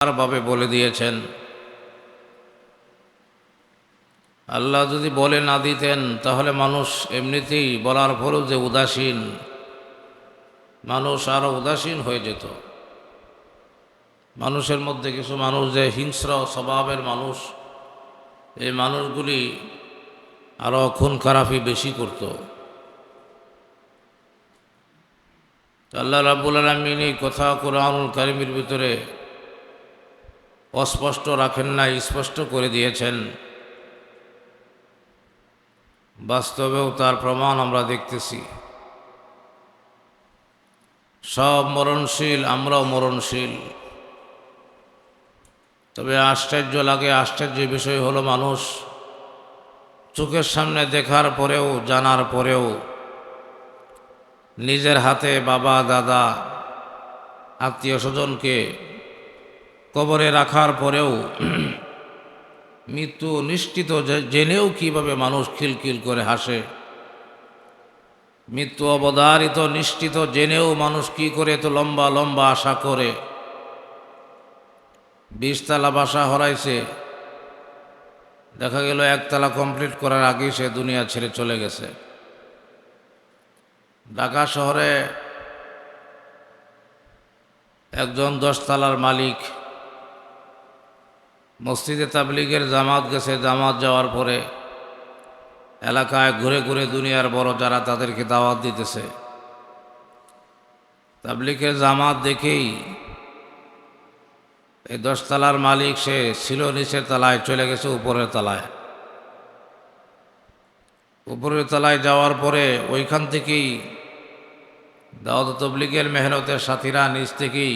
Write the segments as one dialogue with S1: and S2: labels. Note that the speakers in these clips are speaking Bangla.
S1: ভাবে বলে দিয়েছেন। আল্লাহ যদি বলে না দিতেন, তাহলে মানুষ এমনিতেই বলার পরেও যে উদাসীন, মানুষ আরও উদাসীন হয়ে যেত। মানুষের মধ্যে কিছু মানুষ যে হিংস্র স্বভাবের মানুষ, এই মানুষগুলি আরও খুন খারাপি বেশি করত। আল্লাহ রাবুল আলমিন এই কথা কোরআনুল কারিমের ভিতরে অস্পষ্ট রাখেন না স্পষ্ট করে দিয়েছেন। বাস্তবেও তার প্রমাণ আমরা দেখতেছি। সব মরণশীল, আমরাও মরণশীল। তবে আশ্চর্য লাগে, আশ্চর্য বিষয় হলো মানুষ চোখের সামনে দেখার পরেও, জানার পরেও নিজের হাতে বাবা, দাদা আত্মীয় স্বজনকে কবরে রাখার পরেও মৃত্যু নিশ্চিত জেনেও কীভাবে মানুষ খিলখিল করে হাসে। মৃত্যু অবধারিত, নিশ্চিত, জেনেও মানুষ কি করে এত লম্বা লম্বা আশা করে। বিশতলা বাসা হরাইছে। দেখা গেল একতলা কমপ্লিট করার আগেই সে দুনিয়া ছেড়ে চলে গেছে। ঢাকা শহরে একজন দশতলার মালিক মসজিদে তাবলিগের জামাত গেছে, জামাত যাওয়ার পরে এলাকায় ঘুরে ঘুরে দুনিয়ার বড় যারা তাদেরকে দাওয়াত দিতেছে। তাবলিগের জামাত দেখেই এই দশতলার মালিক সে ছিল নিচের তলায়, চলে গেছে উপরের তলায়। উপরের তলায় যাওয়ার পরে ওইখান থেকেই দাওয়াত তবলিগের মেহনতের সাথীরা নিচ থেকেই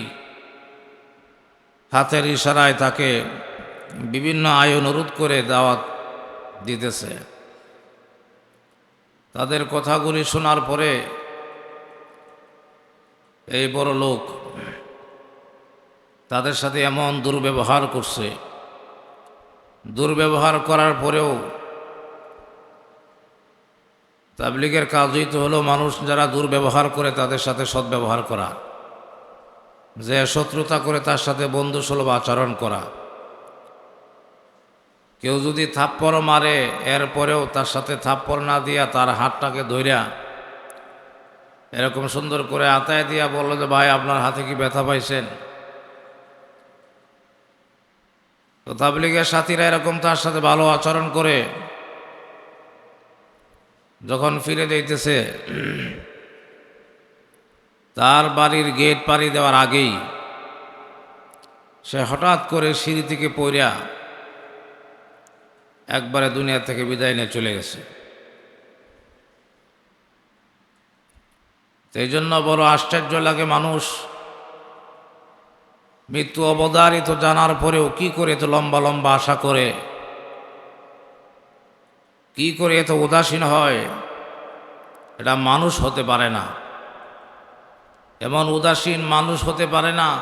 S1: হাতের ইশারায় তাকে বিভিন্ন আয় অনুরোধ করে দাওয়াত দিতেছে। তাদের কথাগুলি শোনার পরে এই বড় লোক তাদের সাথে এমন দুর্ব্যবহার করছে। দুর্ব্যবহার করার পরেও তাবলিগের কাজই তো হলো মানুষ যারা দুর্ব্যবহার করে তাদের সাথে সদ্ব্যবহার করা, যে শত্রুতা করে তার সাথে বন্ধু সুলভ আচরণ করা। কেউ যদি থাপ্পড় মারে, এরপরেও তার সাথে থাপ্পড় না দিয়া তার হাতটাকে ধইরা এরকম সুন্দর করে আতায় দিয়া বলল যে, ভাই, আপনার হাতে কি ব্যথা পাইছেন? তো তাবলিগের সাথীরা এরকম তার সাথে ভালো আচরণ করে। যখন ফিরে যাইতেছে, তার বাড়ির গেট পাড়ি দেওয়ার আগেই সে হঠাৎ করে সিঁড়ি থেকে পড়িয়া একবারে দুনিয়া থেকে বিদায় নিয়ে চলে গেছে। সেই জন্য বড় আশ্চর্য লাগে মানুষ। মৃত্যু অবদারিত জানার পরেও কি করে এত লম্বা লম্বা আশা করে? কি করে এত উদাসীন হয়? এটা মানুষ হতে পারে না। এমন উদাসীন মানুষ হতে পারে না।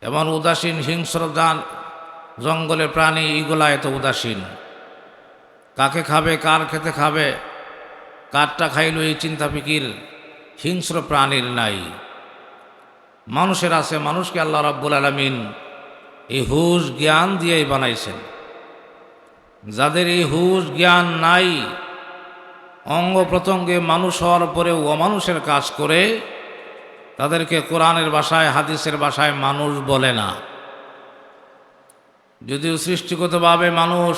S1: এমন উদাসীন হিংস্র জঙ্গলের প্রাণী ইগুলা এত উদাসীন। কাকে খাবে, কার খেতে খাবে, কারটা খাইল এই চিন্তা ফিকির হিংস্র প্রাণীর নাই। মানুষের আছে, মানুষকে আল্লাহ রাব্বুল আলমিন এই হুশ জ্ঞান দিয়েই বানাইছেন। যাদের এই হুশ জ্ঞান নাই, অঙ্গ প্রত্যঙ্গে মানুষ হওয়ার পরেও অমানুষের কাজ করে, তাদেরকে কোরআনের ভাষায়, হাদিসের ভাষায় মানুষ বলে না। যদিও সৃষ্টিগতভাবে মানুষ,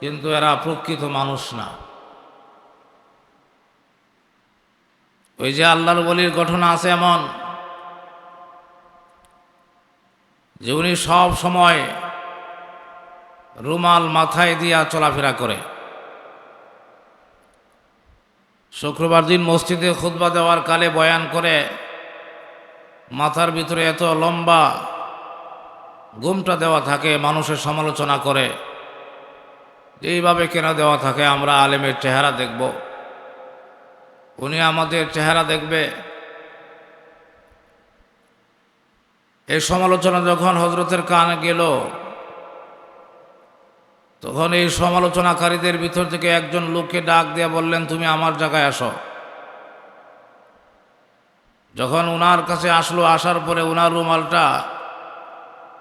S1: কিন্তু এরা প্রকৃত মানুষ না। ওই যে আল্লাহর বলির ঘটনা আছে এমন যে উনি সব সময় রুমাল মাথায় দিয়া চলাফেরা করে। শুক্রবার দিন মসজিদে খুতবা দেওয়ার কালে বয়ান করে, মাথার ভিতরে এত লম্বা গুমটা দেওয়া থাকে, মানুষের সমালোচনা করে। এইভাবে কেন দেওয়া থাকে, আমরা আলেমের চেহারা দেখব। উনি আমাদের চেহারা দেখবে। এই সমালোচনা যখন হজরতের কানে গেল, তখন এই সমালোচনাকারীদের ভিতর থেকে একজন লোককে ডাক দিয়ে বললেন, তুমি আমার জায়গায় আসো। যখন ওনার কাছে আসলো, আসার পরে ওনার রুমালটা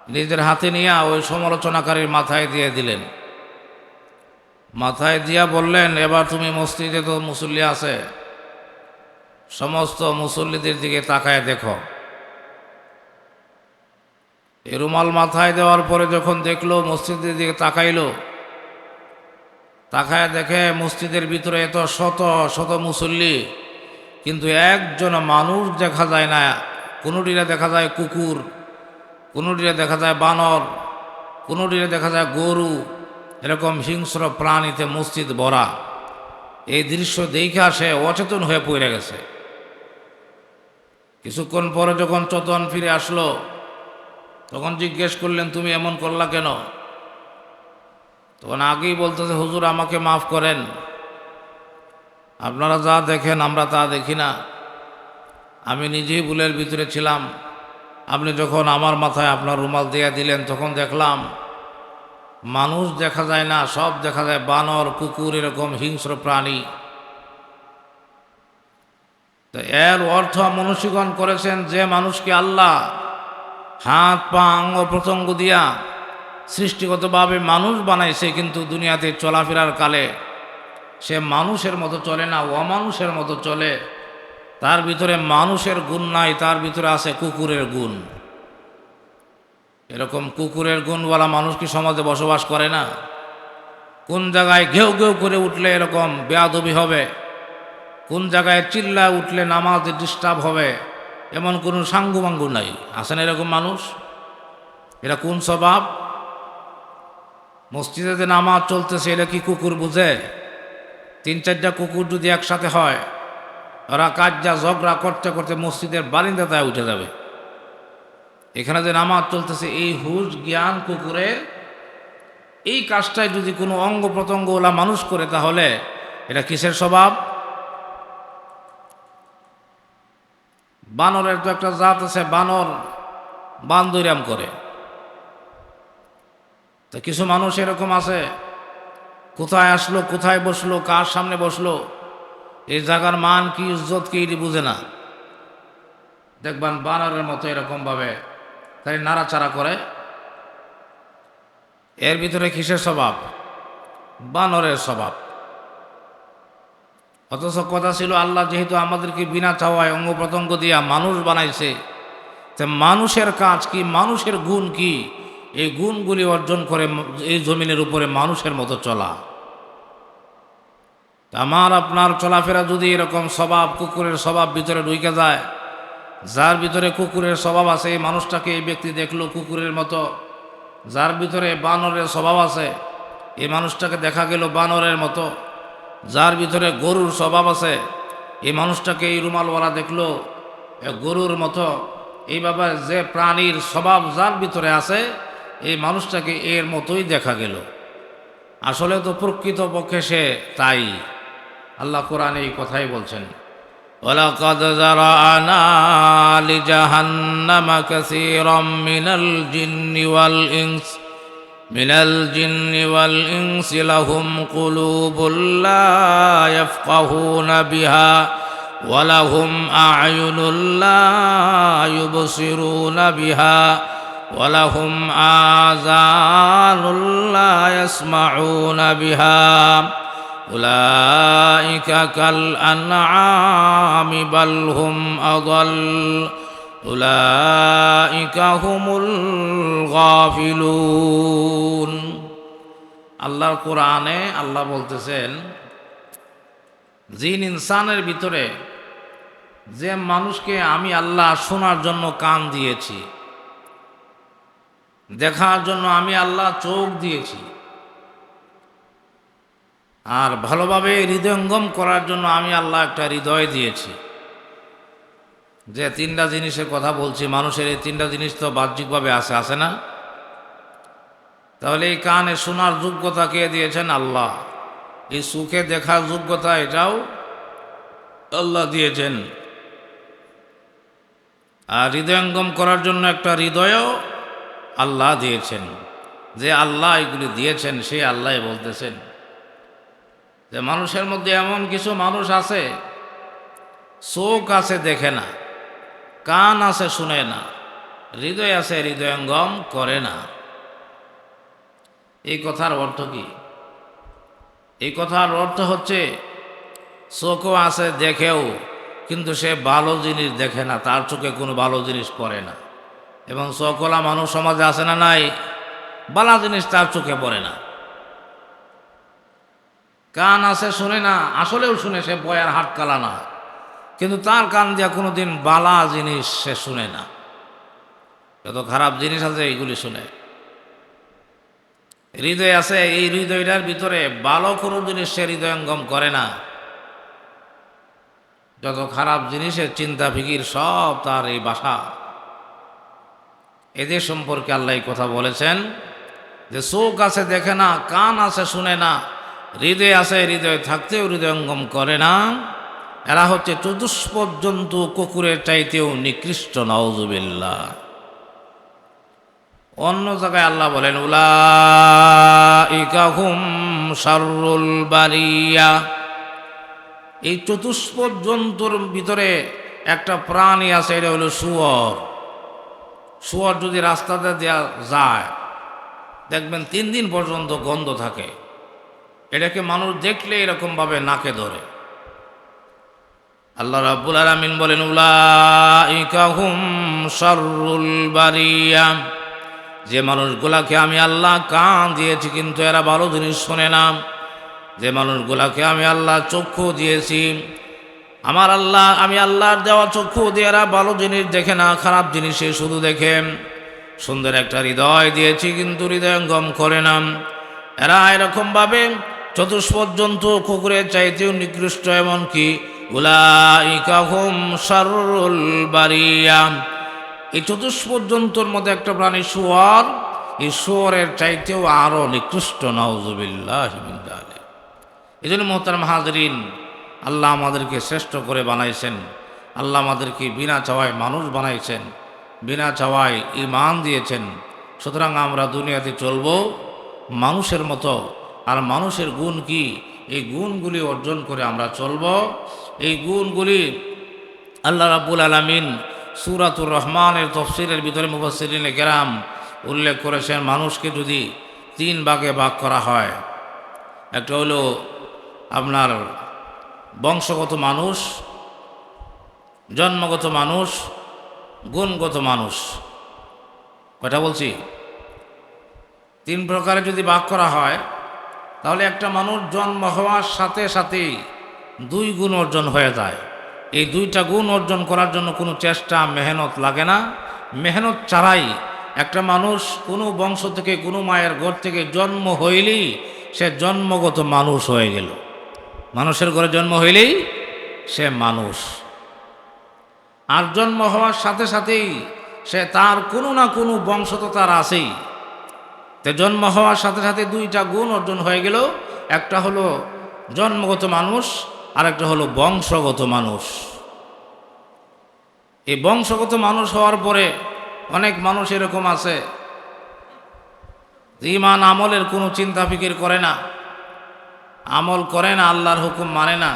S1: নিজের হাতে নিয়ে ওই সমালোচনাকারীর মাথায় দিয়ে দিলেন। মাথায় দিয়া বললেন, এবার তুমি মসজিদে তো মুসল্লি আছে। সমস্ত মুসল্লিদের দিকে তাকায় দেখো। এ রুমাল মাথায় দেওয়ার পরে যখন দেখল, মসজিদের দিকে তাকাইলো, তাকায় দেখে মসজিদের ভিতরে এত শত শত মুসল্লি, কিন্তু একজন মানুষ দেখা যায় না, কোনোটিরে দেখা যায় কুকুর। কোনোটিরে দেখা যায় বানর, কোনোটিরে দেখা যায় গরু, এরকম হিংস্র প্রাণীতে মসজিদ ভরা। এই দৃশ্য দেখে সে অচেতন হয়ে পড়ে গেছে। কিছুক্ষণ পরে যখন চতন ফিরে আসলো, তখন জিজ্ঞেস করলেন, তুমি এমন করলা কেন? তখন আগেই বলতেছে হুজুর, আমাকে মাফ করেন। আপনারা যা দেখেন, আমরা তা দেখি না। আমি নিজেই ভুলের ভিতরে ছিলাম। আপনি যখন আমার মাথায় আপনার রুমাল দিয়ে দিলেন, তখন দেখলাম মানুষ দেখা যায় না, সব দেখা যায় বানর, কুকুর এরকম হিংস্র প্রাণী। তো এর অর্থ মনুষ্যগণ করেছেন যে মানুষকে আল্লাহ হাত, পা, অঙ্গ প্রত্যঙ্গ দিয়া সৃষ্টিগতভাবে মানুষ বানাইছে, কিন্তু দুনিয়াতে চলাফেরার কালে সে মানুষের মতো চলে না, অমানুষের মতো চলে। তার ভিতরে মানুষের গুণ নাই, তার ভিতরে আছে কুকুরের গুণ। এরকম কুকুরের গুণওয়ালা মানুষ কি সমাজে বসবাস করে না? কোন জায়গায় ঘেউ ঘেউ করে উঠলে এরকম বেয়াদবি হবে? কোন জায়গায় চিল্লা উঠলে নামাজ ডিস্টার্ব হবে? এমন কোনো সাঙ্গুমাঙ্গু নাই। আসেন এরকম মানুষ? এরা কোন স্বভাব? মসজিদে যে নামাজ চলতেছে এটা কি কুকুর বুঝে? তিন চারটা কুকুর যদি একসাথে হয় ওরা কাজ যা ঝগড়া করতে করতে মসজিদের বারিন্দাতায় উঠে যাবে। এখানে যে নামাজ চলতেছে, এই হুজ জ্ঞান কুকুরের এই কাজটায় যদি কোনো অঙ্গ প্রত্যঙ্গ ওলা মানুষ করে, তাহলে এটা কিসের স্বভাব? বানরের তো একটা জাত আছে, বানর বান্দৈরাম করে। তো কিছু মানুষ এরকম আছে, কোথায় আসলো, কোথায় বসল, কার সামনে বসল? এই জায়গার মান কি, ইজ্জত কি, এটি বুঝে না। দেখবেন বানরের মতো এরকমভাবে তাই নাড়াচাড়া করে। এর ভিতরে কিসের স্বভাব? বানরের স্বভাব। অথচ কথা ছিল, আল্লাহ যেহেতু আমাদেরকে বিনা চাওয়ায় অঙ্গ প্রত্যঙ্গ দিয়া মানুষ বানাইছে, তে মানুষের কাজ কি, মানুষের গুণ কি? এই গুণগুলি অর্জন করে এই জমিনের উপরে মানুষের মতো চলা। আমার, আপনার চলাফেরা যদি এরকম স্বভাব, কুকুরের স্বভাব ভিতরে ঢুকে যায়, যার ভিতরে কুকুরের স্বভাব আছে, এই মানুষটাকে এই ব্যক্তি দেখল কুকুরের মতো, যার ভিতরে বানরের স্বভাব আছে, এই মানুষটাকে দেখা গেল বানরের মতো, যার ভিতরে গরুর স্বভাব আছে, এই মানুষটাকে এই রুমালওয়ালা দেখল গরুর মতো এইভাবে যে প্রাণীর স্বভাব যার ভিতরে আছে, এই মানুষটাকে এর মতোই দেখা গেল। আসলে তো প্রকৃত পক্ষে সে তাই। আল্লাহ কোরআন এই কথাই বলছেন ولقد ذرأنا لجهنم كثيرا من الجن والإنس من الجن والإنس لهم قلوب لا يفقهون بها ولهم أعين لا يبصرون بها ولهم آذان لا يسمعون بها أولئك كالأنعام بل هم أضل أولئك هم الغافلون আল্লাহর কোরআনে আল্লাহ বলতেছেন জিন ইনসানের ভিতরে যে মানুষকে আমি আল্লাহ শোনার জন্য কান দিয়েছি দেখার জন্য আমি আল্লাহ চোখ দিয়েছি আর ভালোভাবে হৃদয়ঙ্গম করার জন্য আমি আল্লাহ একটা হৃদয় দিয়েছি। যে তিনটা জিনিসের কথা বলছি, মানুষের এই তিনটা জিনিস তো বাহ্যিকভাবে আসে আসে না? তাহলে এই কানে শোনার যোগ্যতা কে দিয়েছেন? আল্লাহ। এই সুখে দেখার যোগ্যতা এটাও আল্লাহ দিয়েছেন। আর হৃদয়ঙ্গম করার জন্য একটা হৃদয়ও আল্লাহ দিয়েছেন। যে আল্লাহ এগুলি দিয়েছেন, সে আল্লাহ বলতেছেন। যে মানুষের মধ্যে এমন কিছু মানুষ আছে, চোখ আছে দেখে না, কান আছে শুনে না, হৃদয় আছে হৃদয়ঙ্গম করে না। এই কথার অর্থ কি? এই কথার অর্থ হচ্ছে, চোখও আছে দেখেও, কিন্তু সে ভালো জিনিস দেখে না, তার চোখে কোনো ভালো জিনিস পড়ে না। এবং চোখলা মানুষ সমাজে আছে না নাই বালা জিনিস তার চোখে পড়ে না। কান আছে শুনে না, আসলেও শুনে সে বয়ার হাট কালা না। কিন্তু তার কান দিয়া কোনো দিন বালা জিনিস সে শুনে না। যত খারাপ জিনিস আছে এইগুলি শুনে। হৃদয় আছে, এই হৃদয়টার ভিতরে ভালো কোনো জিনিস সে হৃদয়ঙ্গম করে না। যত খারাপ জিনিসের চিন্তা ফিকির সব তার এই বাসা। এদের সম্পর্কে আল্লাহ কথা বলেছেন যে, চোখ আছে দেখে না, কান আছে শুনে না। হৃদয় আছে হৃদয় থাকতেও হৃদয়ঙ্গম করে না। এরা হচ্ছে চতুষ্পদ জন্তু কুকুরের চাইতেও নিকৃষ্ট নওজুবিল্লা অন্য জায়গায় আল্লাহ বলেন উলা বারিয়া। এই চতুষ্পদ জন্তুর ভিতরে একটা প্রাণী আছে, এটা হলো শুয়র। শুয়র যদি রাস্তাতে দেওয়া যায়, দেখবেন তিন দিন পর্যন্ত গন্ধ থাকে। এটাকে মানুষ দেখলে এরকমভাবে নাকে ধরে। আল্লাহ রাব্বুল আলামিন বলেন উলাইকাহুম শাররুল বারিয়া। যে মানুষগুলাকে আমি আল্লাহ কান দিয়েছি, কিন্তু এরা ভালো জিনিস শোনে না। যে মানুষগুলাকে আমি আল্লাহ চক্ষু দিয়েছি, আমার আল্লাহ, আমি আল্লাহর দেওয়া চক্ষু দিয়ে এরা ভালো জিনিস দেখে না, খারাপ জিনিসে শুধু দেখে। সুন্দর একটা হৃদয় দিয়েছি, কিন্তু হৃদয়ঙ্গম করে না। এরা এরকমভাবে চতুষ্পদ জন্তু কুকুরের চাইতেও নিকৃষ্ট এমনকি উলাইকাহুম সারুল বারিয়াম। এই চতুষ্পদ জন্তুর মধ্যে একটা প্রাণী শুয়ার, এই শুয়ারের চাইতেও আরও নিকৃষ্ট নওজুবিল্লাহ এই জন্য মোহতার হাজরিন, আল্লাহ আমাদেরকে শ্রেষ্ঠ করে বানাইছেন। আল্লাহ আমাদেরকে বিনা চাওয়ায় মানুষ বানাইছেন, বিনা চাওয়ায় ইমান দিয়েছেন। সুতরাং আমরা দুনিয়াতে চলব, মানুষের মতো আর মানুষের গুণ কি? এই গুণগুলি অর্জন করে আমরা চলব। এই গুণগুলি আল্লাহ রাব্বুল আলমিন সুরাতুর রহমানের তফসিলের ভিতরে মুবাসিরিনে গেরাম উল্লেখ করেছেন, মানুষকে যদি তিন ভাগে ভাগ করা হয়, একটা হলো আপনার বংশগত মানুষ, জন্মগত মানুষ, গুণগত মানুষ। কটা বলছি? তিন প্রকারে যদি ভাগ করা হয় তাহলে একটা মানুষ জন্ম হওয়ার সাথে সাথেই দুই গুণ অর্জন হয়ে যায়। এই দুইটা গুণ অর্জন করার জন্য কোনো চেষ্টা, মেহনত লাগে না। মেহনত ছাড়াই একটা মানুষ কোনো বংশ থেকে, কোনো মায়ের ঘর থেকে জন্ম হইলেই সে জন্মগত মানুষ হয়ে গেল। মানুষের ঘরে জন্ম হইলেই সে মানুষ। আর জন্ম হওয়ার সাথে সাথেই সে তার কোনো না কোনো বংশ তো তার আছেই। তে জন্ম হওয়ার সাথে সাথে দুইটা গুণ অর্জন হয়ে গেল। একটা হলো জন্মগত মানুষ আর একটা হলো বংশগত মানুষ। এই বংশগত মানুষ হওয়ার পরে অনেক মানুষ এরকম আছে ইমান আমলের কোনো চিন্তা ফিকির করে না। আমল করে না, আল্লাহর হুকুম মানে না।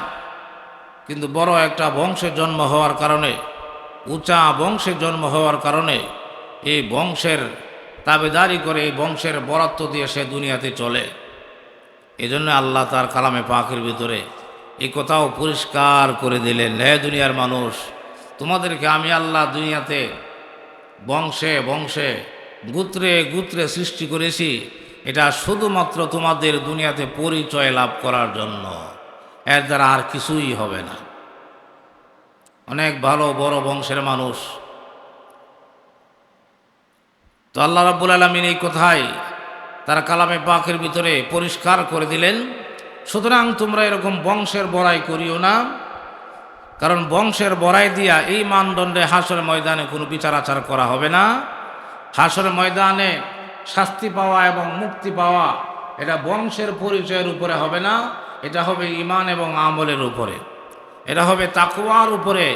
S1: কিন্তু বড় একটা বংশের জন্ম হওয়ার কারণে, উঁচা বংশের জন্ম হওয়ার কারণে এই বংশের তাবেদারি করে এই বংশের বরাত্ব দিয়ে সে দুনিয়াতে চলে। এই জন্য আল্লাহ তার কালামে পাখির ভিতরে এই কথাও পরিষ্কার করে দিলেন, হে দুনিয়ার মানুষ, তোমাদেরকে আমি আল্লাহ দুনিয়াতে বংশে বংশে, গুত্রে গুত্রে সৃষ্টি করেছি। এটা শুধুমাত্র তোমাদের দুনিয়াতে পরিচয় লাভ করার জন্য। এর দ্বারা আর কিছুই হবে না। অনেক ভালো, বড় বংশের মানুষ তো আল্লাহ রাব্বুল আলমিন এই কথাই তারা কালামে পাকের ভিতরে পরিষ্কার করে দিলেন। সুতরাং তোমরা এরকম বংশের বড়াই করিও না, কারণ বংশের বড়াই দিয়া এই মানদণ্ডে হাসর ময়দানে কোনো বিচার আচার করা হবে না। হাসর ময়দানে শাস্তি পাওয়া এবং মুক্তি পাওয়া এটা বংশের পরিচয়ের উপরে হবে না, এটা হবে ইমান এবং আমলের উপরে। এটা হবে তাকুয়ার উপরে।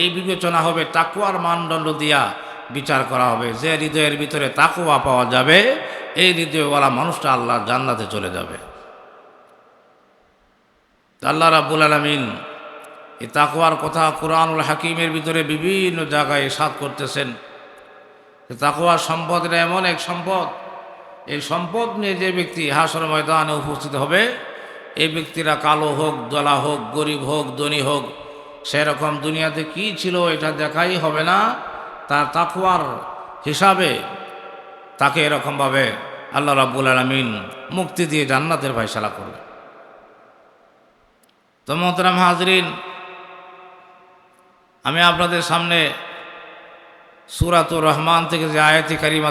S1: এই বিবেচনা হবে তাকুয়ার মানদণ্ড দিয়া বিচার করা হবে। যে হৃদয়ের ভিতরে তাকুয়া পাওয়া যাবে, এই হৃদয়ওয়ালা মানুষটা আল্লাহ জান্নাতে চলে যাবে। আল্লাহ রাবুল আলমিন এই তাকওয়ার কথা কোরআনুল হাকিমের ভিতরে বিভিন্ন জায়গায় সাত করতেছেন। তাকওয়ার সম্পদ এটা এমন এক সম্পদ, এই সম্পদ নিয়ে যে ব্যক্তি হাসর ময়দানে উপস্থিত হবে, এই ব্যক্তিরা কালো হোক, দলা হোক, গরিব হোক, ধনী হোক, সেরকম দুনিয়াতে কি ছিল এটা দেখাই হবে না। তার তাকুয়ার হিসাবে তাকে এরকমভাবে আল্লাহ রাব্বুল আলমিন মুক্তি দিয়ে জান্নাতের ফয়সালা করবে তো মোহতরাম হাজরিন, আমি আপনাদের সামনে সুরাতুর রহমান থেকে যে আয়াতি কারিমা